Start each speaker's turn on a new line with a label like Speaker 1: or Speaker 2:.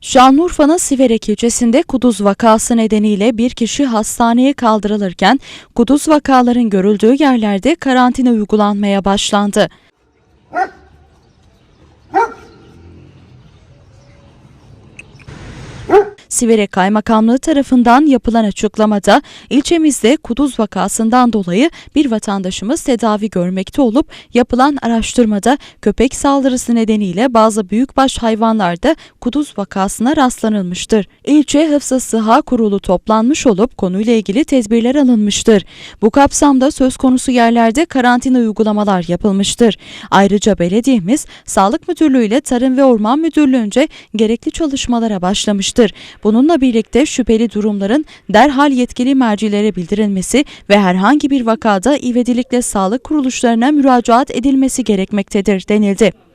Speaker 1: Şanlıurfa'nın Siverek ilçesinde kuduz vakası nedeniyle bir kişi hastaneye kaldırılırken kuduz vakaların görüldüğü yerlerde karantina uygulanmaya başlandı. Siverek Kaymakamlığı tarafından yapılan açıklamada ilçemizde kuduz vakasından dolayı bir vatandaşımız tedavi görmekte olup yapılan araştırmada köpek saldırısı nedeniyle bazı büyükbaş hayvanlarda kuduz vakasına rastlanılmıştır. İlçe Hıfzı Sıha Kurulu toplanmış olup konuyla ilgili tedbirler alınmıştır. Bu kapsamda söz konusu yerlerde karantina uygulamalar yapılmıştır. Ayrıca belediyemiz Sağlık Müdürlüğü ile Tarım ve Orman Müdürlüğü'nce gerekli çalışmalara başlamıştır. Bununla birlikte şüpheli durumların derhal yetkili mercilere bildirilmesi ve herhangi bir vakada ivedilikle sağlık kuruluşlarına müracaat edilmesi gerekmektedir denildi.